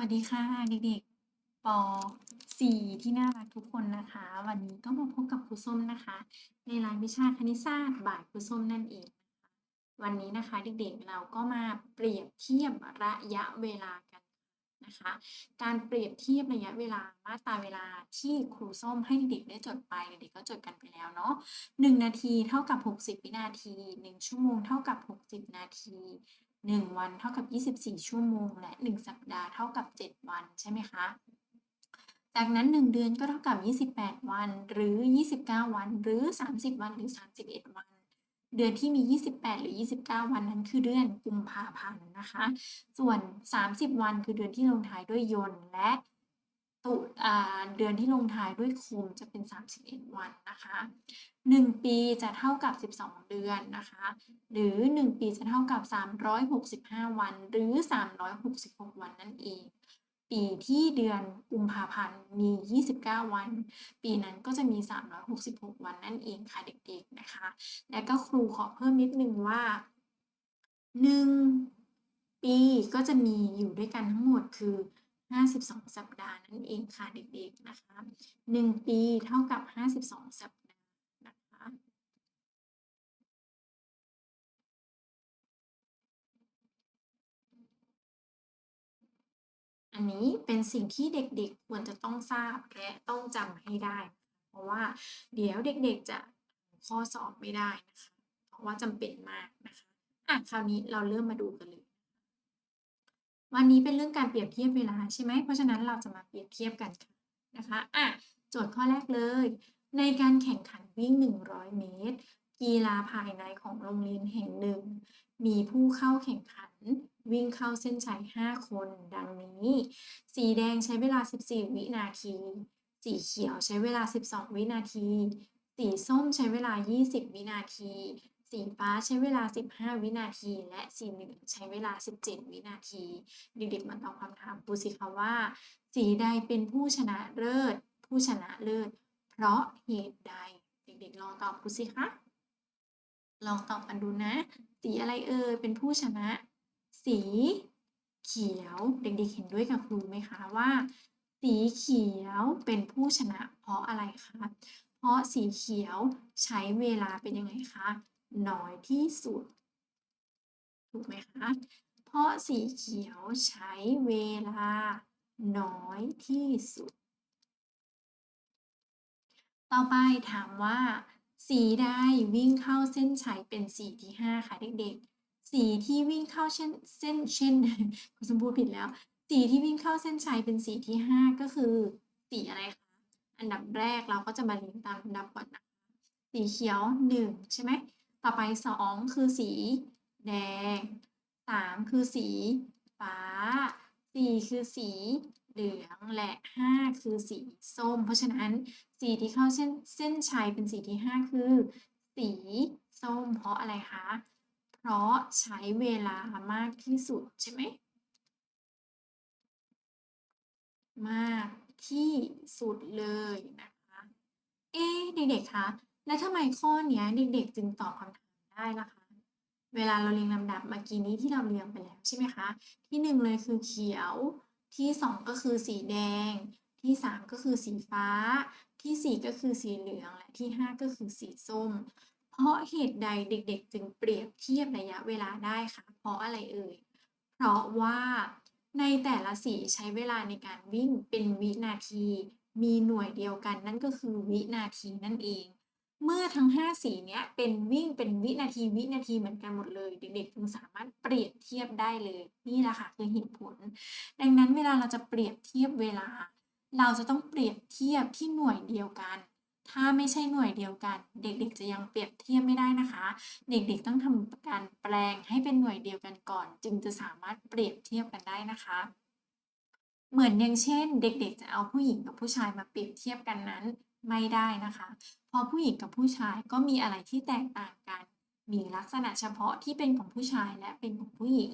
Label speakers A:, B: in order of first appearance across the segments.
A: วัสดีค่ะเด็กๆ ป .4 ที่น่ารักทุกคนนะคะ วันนี้ก็มาพบกับครูส้มนะคะ ในรายวิชาคณิตศาสตร์บ่ายครูส้มนั่นเอง วันนี้นะคะเด็กๆเราก็มาเปรียบเทียบระยะเวลากันนะคะ การเปรียบเทียบระยะเวลามาตราเวลาที่ครูส้มให้เด็กๆได้จดไปเด็กๆก็จดกันไปแล้วเนาะ1นาทีเท่ากับ 60 วินาที 1 ชั่วโมงเท่ากับ 60 นาที 1 วันเท่ากับ 24 ชั่วโมง และ 1 สัปดาห์เท่ากับ 7 วันใช่ไหมคะจากนั้น 1 เดือนก็เท่ากับ 28 วัน หรือ 29 วัน หรือ 30 วัน หรือ 31 วัน เดือนที่มี 28 หรือ 29 วันนั้นคือเดือนกุมภาพันธ์นะคะ ส่วน 30 วันคือเดือนที่ลงท้ายด้วยยนต์และ ตุอ่าเดือนที่ลงท้ายด้วยคมจะเป็น 31 วันนะคะ 1 ปีจะเท่ากับ 12 เดือนนะคะ หรือ 1 ปีจะเท่ากับ 365 วัน หรือ 366 วันนั่นเอง ปีที่เดือนกุมภาพันธ์มี 29 วัน ปีนั้นก็จะมี 366 วันนั่นเองค่ะเด็กๆนะคะ และก็ครูขอเพิ่มนิดนึงว่า 1 ปีก็จะมีอยู่ด้วยกันทั้งหมดคือ 52 สัปดาห์นั่นเองค่ะเด็กๆนะคะ 1 ปีเท่ากับ 52 สัปดาห์นะคะอันนี้เป็นสิ่งที่เด็กๆควรจะต้องทราบและต้องจำให้ได้ เพราะว่าเดี๋ยวเด็กๆจะข้อสอบไม่ได้นะคะ เพราะว่าจำเป็นมากนะคะอะคราวนี้เราเริ่มมาดูกันเลย วันนี้เป็นเรื่องการเปรียบเทียบเวลาใช่ไหม เพราะฉะนั้นเราจะมาเปรียบเทียบกันค่ะนะคะอะโจทย์ข้อแรกเลย ในการแข่งขันวิ่ง 100 เมตร กีฬาภายในของโรงเรียนแห่งหนึ่ง มีผู้เข้าแข่งขัน วิ่งเข้าเส้นชัย 5 คน ดังนี้ สีแดงใช้เวลา 14 วินาที สีเขียวใช้เวลา 12 วินาที สีส้มใช้เวลา 20 วินาที สีฟ้าใช้เวลา 15 วินาที และสีเหลืองใช้เวลา 17 วินาที เด็กๆมาตอบคำถามปูสิคะว่า สีใดเป็นผู้ชนะเลิศ ผู้ชนะเลิศ เพราะเหตุใด เด็กๆลองตอบปูสิคะลองตอบกันดูนะ สีอะไรเอ่ยเป็นผู้ชนะ สีเขียว เด็กๆเห็นด้วยกับครูไหมคะว่า สีเขียวเป็นผู้ชนะ เพราะอะไรคะเพราะสีเขียวใช้เวลาเป็นยังไงคะ น้อยที่สุด ถูกไหมคะ เพราะสีเขียวใช้เวลาน้อยที่สุด ต่อไปถามว่า สีใดวิ่งเข้าเส้นชัยเป็นสีที่ 5 ค่ะเด็กๆ สีที่วิ่งเข้าเช่นเส้นเช่นคุณสมบูรณ์ผิดแล้ว สีที่วิ่งเข้าเส้นชัยเป็นสีที่ 5 ก็คือสีอะไรคะ อันดับแรกเราก็จะมาเรียงตามลำดับก่อนนะ สีเขียว 1 ใช่ไหม ต่อไป2คือสี แดง3คือสีฟ้า4คือสีเหลืองและ5คือสีส้ม เพราะฉะนั้นสีที่เข้าเส้นเส้นชัยเป็นสีที่5คือ สีส้ม เพราะอะไรคะ เพราะใช้เวลามากที่สุดใช่ไหมมากที่สุดเลยนะคะ เอ๊เด็กๆคะ แล้วทำไมข้อเนี้ยเด็กๆ จึงตอบคำถามได้ล่ะคะ เวลาเราเรียงลำดับเมื่อกี้นี้ที่เราเรียงไปแล้วใช่ไหมคะ ที่หนึ่งเลยคือเขียว ที่สองก็คือสีแดง ที่สามก็คือสีฟ้า ที่สี่ก็คือสีเหลือง และที่ห้าก็คือสีส้ม เพราะเหตุใดเด็กๆ จึงเปรียบเทียบระยะเวลาได้คะเพราะอะไรเอ่ย เพราะว่าในแต่ละสีใช้เวลาในการวิ่งเป็นวินาที มีหน่วยเดียวกันนั่นก็คือวินาทีนั่นเอง เมื่อทั้ง 5 สีเนี้ยเป็นวิ่งเป็นวินาทีวินาทีเหมือนกันหมดเลย เด็กๆจึงสามารถเปรียบเทียบได้เลยนี่แหละค่ะคือเหตุผล ดังนั้นเวลาเราจะเปรียบเทียบเวลา เราจะต้องเปรียบเทียบที่หน่วยเดียวกัน ถ้าไม่ใช่หน่วยเดียวกัน เด็กๆ จะยังเปรียบเทียบไม่ได้นะคะ เด็กๆต้องทำการแปลงให้เป็นหน่วยเดียวกันก่อน จึงจะสามารถเปรียบเทียบกันได้นะคะ เหมือนอย่างเช่น เด็กๆ จะเอาผู้หญิงกับผู้ชายมาเปรียบเทียบกันนั้นไม่ได้นะคะ เพราะผู้หญิงกับผู้ชายก็มีอะไรที่แตกต่างกัน มีลักษณะเฉพาะที่เป็นของผู้ชายและเป็นของผู้หญิง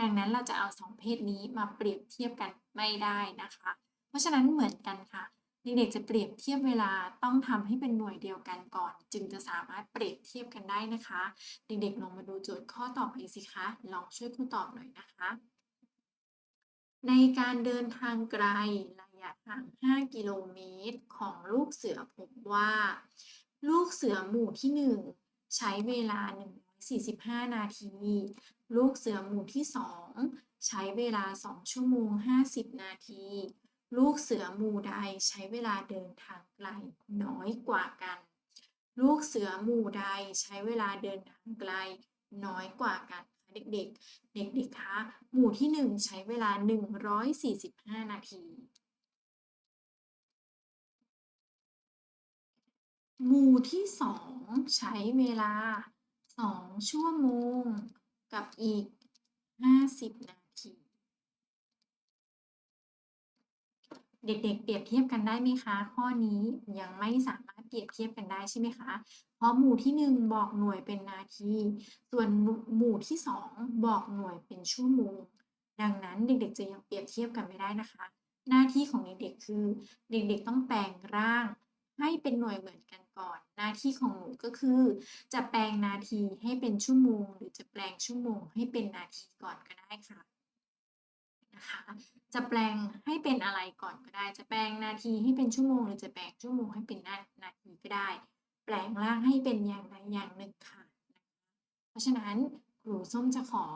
A: ดังนั้นเราจะเอาสองเพศนี้มาเปรียบเทียบกันไม่ได้นะคะ เพราะฉะนั้นเหมือนกันค่ะ เด็กๆ จะเปรียบเทียบเวลาต้องทำให้เป็นหน่วยเดียวกันก่อน จึงจะสามารถเปรียบเทียบกันได้นะคะ เด็กๆ ลองมาดูโจทย์ข้อต่อไปสิคะ ลองช่วยครูตอบหน่อยนะคะ ในการเดินทางไกลระยะทาง 5 กิโลเมตร ของลูกเสือพบว่า ลูกเสือหมู่ที่ 1 ใช้เวลา 145 นาที ลูกเสือหมู่ที่ 2 ใช้เวลา 2 ชั่วโมง 50 นาที ลูกเสือหมู่ใดใช้เวลาเดินทางไกลน้อยกว่ากัน ลูกเสือหมู่ใดใช้เวลาเดินทางไกลน้อยกว่ากัน เด็กๆ เด็กๆคะหมู่ที่ 1 ใช้เวลา 145 นาที หมู่ที่ 2 ใช้เวลา 2 ชั่วโมง กับอีก 50 นาที เด็กๆ เปรียบเทียบกันได้ไหมคะ ข้อนี้ยังไม่สามารถ เปรียบเทียบกันได้ใช่ไหมคะ เพราะหมู่ที่ 1 บอกหน่วยเป็นนาที ส่วนหมู่ที่ 2 บอกหน่วยเป็นชั่วโมง ดังนั้นเด็กๆจะยังเปรียบเทียบกันไม่ได้นะคะ หน้าที่ของเด็กๆคือ เด็กๆต้องแปลงร่างให้เป็นหน่วยเหมือนกันก่อน หน้าที่ของหนูก็คือ จะแปลงนาทีให้เป็นชั่วโมง หรือจะแปลงชั่วโมงให้เป็นนาทีก่อนก็ได้ค่ะ นะคะจะแปลงให้เป็นอะไรก่อนก็ได้ จะแปลงนาทีให้เป็นชั่วโมง หรือจะแปลงชั่วโมงให้เป็นนานาทีก็ได้ แปลงร่างให้เป็นอย่างใดอย่างหนึ่งค่ะ เพราะฉะนั้นครูส้มจะขอ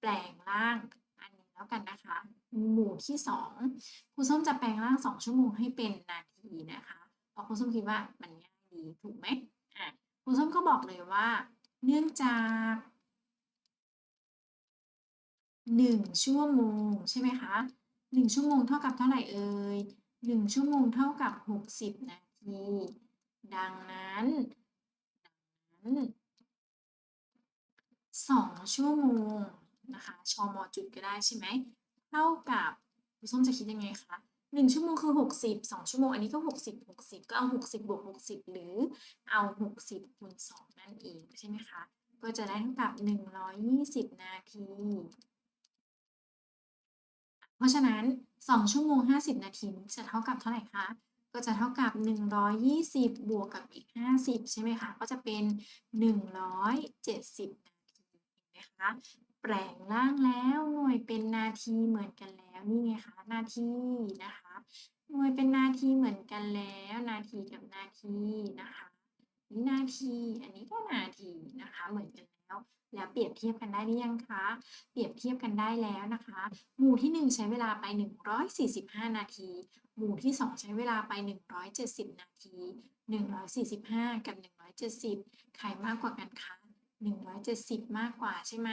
A: แปลงร่างอันนี้แล้วกันนะคะ หมู่ที่สองครูส้มจะแปลงร่างสองชั่วโมงให้เป็นนาทีนะคะเพราะครูส้มคิดว่ามันง่ายดีถูกไหมอะครูส้มก็บอกเลยว่า เนื่องจาก หนึ่งชั่วโมง ใช่ไหมคะหนึ่งชั่วโมงเท่ากับเท่าไหร่เอ่ยหนึ่งชั่วโมงเท่ากับหกสิบนาที ดังนั้นดังนั้นสองชั่วโมงนะคะ ชอมจุดก็ได้ใช่ไหม เท่ากับครูส้มจะคิดยังไงคะหนึ่งชั่วโมงคือหกสิบสองชั่วโมง อันนี้ก็หกสิบหกสิบก็เอาหกสิบบวกหกสิบหรือเอาหกสิบคูณสองนั่นเองใช่ไหมคะ ก็จะได้เท่ากับหนึ่งร้อยยี่สิบนาที เพราะฉะนั้น 2 ชั่วโมง 50 นาทีจะเท่ากับเท่าไหร่คะ ก็จะเท่ากับ 120 บวกกับอีก 50 ใช่ไหมคะ ก็จะเป็น 170 นาทีเห็นไหมคะ แปลงร่างแล้วหน่วยเป็นนาทีเหมือนกันแล้วนี่ไงคะ นาทีนะคะ หน่วยเป็นนาทีเหมือนกันแล้ว นาทีกับนาทีนะคะนี่นาที อันนี้ก็นาทีนะคะ เหมือนกัน แล้ว แล้วเปรียบเทียบกันได้หรือยังคะ เปรียบเทียบกันได้แล้วนะคะ หมู่ที่ 1 ใช้เวลาไป 145 นาที หมู่ที่ 2 ใช้เวลาไป 170 นาที 145 กับ 170 ใครมากกว่ากันคะ170 มากกว่าใช่ไหม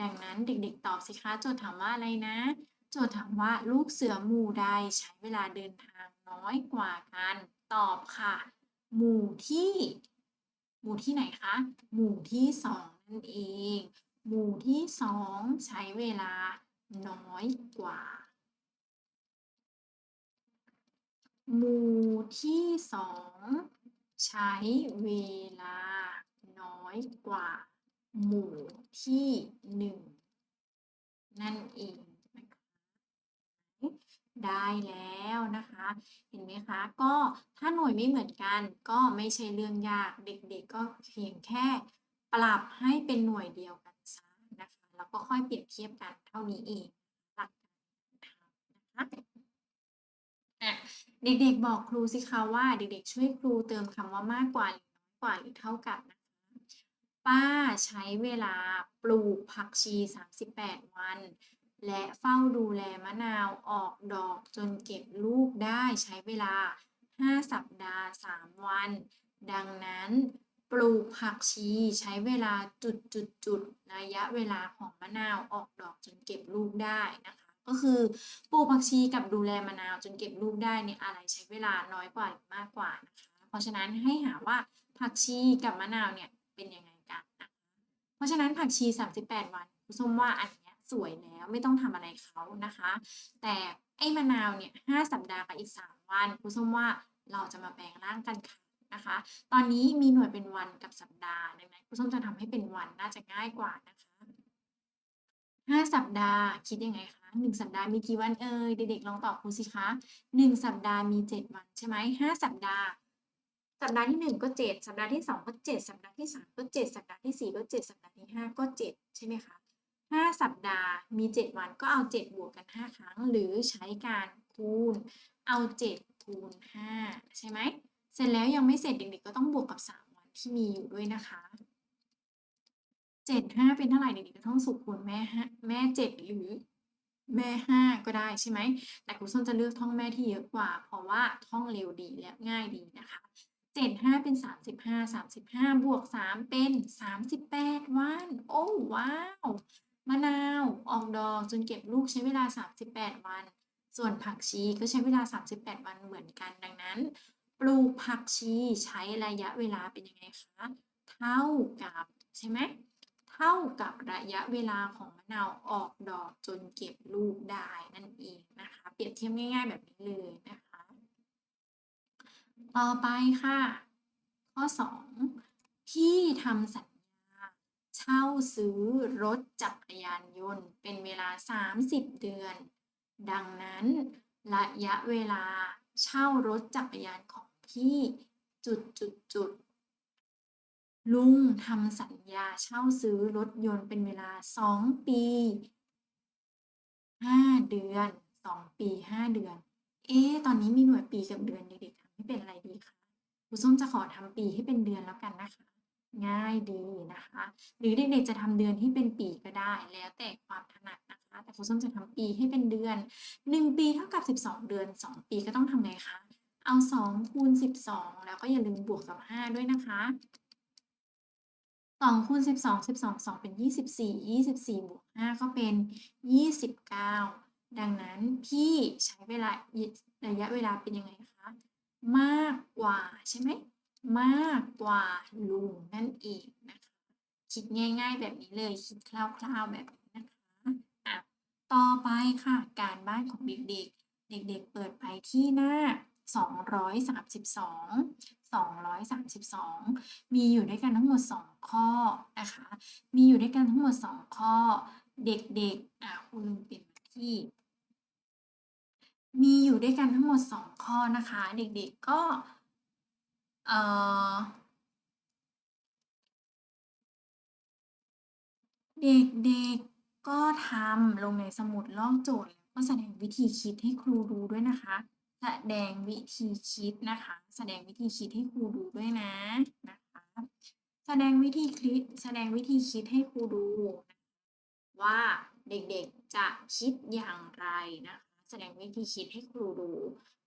A: ดังนั้นเด็กๆ ตอบสิคะโจทย์ถามว่าอะไรนะ โจทย์ถามว่าลูกเสือหมู่ใดใช้เวลาเดินทางน้อยกว่ากัน ตอบค่ะ หมู่ที่ หมู่ที่ไหนคะ หมู่ที่สอง นั่นเอง หมู่ที่สองใช้เวลาน้อยกว่า หมู่ที่สองใช้เวลาน้อยกว่า หมู่ที่หนึ่งนั่นเองนะคะได้แล้วนะคะ เห็นไหมคะ ก็ถ้าหน่วยไม่เหมือนกันก็ไม่ใช่เรื่องยาก เด็กๆก็เพียงแค่ ปรับให้เป็นหน่วยเดียวกันซะนะคะแล้วก็ค่อยเปรียบเทียบกันเท่านี้เองหลักการนะคะเด็กๆบอกครูสิคะว่าเด็กๆช่วยครูเติมคำว่ามากกว่าหรือน้อยกว่าหรือเท่ากับนะคะป้าใช้เวลาปลูกผักชี 38 วัน และเฝ้าดูแลมะนาวออกดอกจนเก็บลูกได้ใช้เวลา 5 สัปดาห์ 3 วัน ดังนั้น ปลูกผักชีใช้เวลาจุดจุดจุดระยะเวลาของมะนาวออกดอกจนเก็บลูกได้นะคะ ก็คือปลูกผักชีกับดูแลมะนาวจนเก็บลูกได้เนี่ยอะไรใช้เวลาน้อยกว่าหรือมากกว่านะคะ เพราะฉะนั้นให้หาว่าผักชีกับมะนาวเนี่ยเป็นยังไงกันนะคะเพราะฉะนั้นผักชี 38 วันคุณส้มว่าอันเนี้ยสวยแล้วไม่ต้องทำอะไรเขานะคะ แต่ไอ้มะนาวเนี่ย5สัปดาห์กับอีก 3 วันคุณส้มว่าเราจะมาแปลงร่างกันค่ะ นะคะ ตอนนี้มีหน่วยเป็นวันกับสัปดาห์ดังนั้นครูส้มจะทำให้เป็นวันน่าจะง่ายกว่านะคะห้าสัปดาห์คิดยังไงคะหนึ่งสัปดาห์มีกี่วันเอ่ยเด็กๆลองตอบครูสิคะหนึ่งสัปดาห์มีเจ็ดวันใช่ไหมห้าสัปดาห์สัปดาห์ที่หนึ่งก็เจ็ดสัปดาห์ที่สองก็เจ็ดสัปดาห์ที่สามก็เจ็ดสัปดาห์ที่สี่ก็เจ็ดสัปดาห์ที่ห้าก็เจ็ดใช่ไหมคะ 5 สัปดาห์มี 7 วันก็เอา 7 บวกกัน 5 ครั้ง หรือใช้การคูณ เอา 7 คูณ 5 ใช่ไหม สร็จแล้วยังไม่เสร็จเด็กๆก็ต้องบวกกับ 3 วันที่มีอยู่ด้วยนะคะ7 5เป็นเท่าไหร่เด็กๆก็ต้องสุคูณแม่แม่7หรือแม่ 5 ก็ได้ใช่ไหม แต่ครูส้มจะเลือกท่องแม่ที่เยอะกว่า เพราะว่าท่องเร็วดีและง่ายดีนะคะ7 5 เป็น 35 35 บวก 3 เป็น 38 วัน โอ้ว้าวมะนาวออกดอกจนเก็บลูกใช้เวลา 38 วัน ส่วนผักชีก็ใช้เวลา 38 วันเหมือนกันดังนั้น ปลูกผักชีใช้ระยะเวลาเป็นยังไงคะ เท่ากับใช่ไหมเท่ากับระยะเวลาของมะนาวออกดอกจนเก็บลูกได้นั่นเองนะคะ เปรียบเทียบง่าย ๆ แบบนี้เลยนะคะ ต่อไปค่ะ ข้อ 2 พี่ทำสัญญา เช่าซื้อรถจักรยานยนต์ เป็นเวลา 30 เดือน ดังนั้นระยะเวลาเช่ารถจักรยานของ พี่จุดจุดจุดลุงทำสัญญาเช่าซื้อรถยนต์เป็นเวลา2ปี5เดือน2ปี5เดือน เอ๊ะตอนนี้มีหน่วยปีกับเดือนเด็กๆทำให้เป็นอะไรดีคะครูส้มจะขอทำปีให้เป็นเดือนแล้วกันนะคะ ง่ายดีนะคะ หรือเด็กๆจะทำเดือนให้เป็นปีก็ได้ แล้วแต่ความถนัดนะคะ แต่ครูส้มจะทำปีให้เป็นเดือน1ปีเท่ากับ12เดือน2ปีก็ต้องทำไงคะ เอา 2 คูณ 12 แล้วก็อย่าลืมบวกกับ 5 ด้วยนะคะ2คูณ12 12 2 เป็น 24 24 บวก 5 ก็เป็น 29 ดังนั้นพี่ใช้เวลาระยะเวลาเป็นยังไงคะ มากกว่าใช่ไหม มากกว่าลุงนั่นเองนะคะ คิดง่าย ๆ แบบนี้เลย คิดคร่าวๆแบบนี้นะคะอะต่อไปค่ะ การบ้านของเด็กๆ เด็กๆ เปิดไปที่หน้า 232 232 มีอยู่ด้วยกันทั้งหมด 2 ข้อนะคะ มีอยู่ด้วยกันทั้งหมด 2 ข้อ เด็กๆอะคุณลืมเปลี่ยนที่ มีอยู่ด้วยกันทั้งหมด 2 ข้อนะคะ เด็กๆก็เอ่อเด็กๆก็ทำลงในสมุดลอกโจทย์ ก็แสดงวิธีคิดให้ครูดูด้วยนะคะ แสดงวิธีคิดนะคะ แสดงวิธีคิดให้ครูดูด้วยนะนะคะแสดงวิธีคิดแสดงวิธีคิดให้ครูดู ว่าเด็กๆจะคิดอย่างไรนะคะ แสดงวิธีคิดให้ครูดู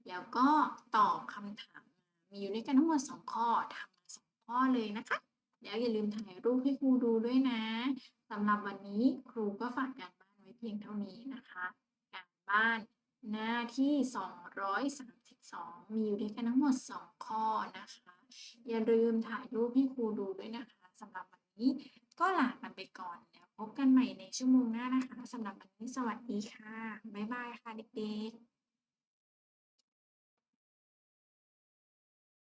A: แล้วก็ตอบคำถาม มีอยู่ด้วยกันทั้งหมด2ข้อทำสองข้อเลยนะคะ แล้วอย่าลืมถ่ายรูปให้ครูดูด้วยนะสำหรับวันนี้ครูก็ฝากการบ้านไว้เพียงเท่านี้นะคะ การบ้าน หน้าที่ 232 มีอยู่ด้วยกันทั้งหมด 2 ข้อนะคะ อย่าลืมถ่ายรูปให้ครูดูด้วยนะคะสำหรับวันนี้ก็ลากันไปก่อนแล้วพบกันใหม่ในชั่วโมงหน้านะคะสำหรับวันนี้สวัสดีค่ะ บ๊ายบายค่ะเด็กๆ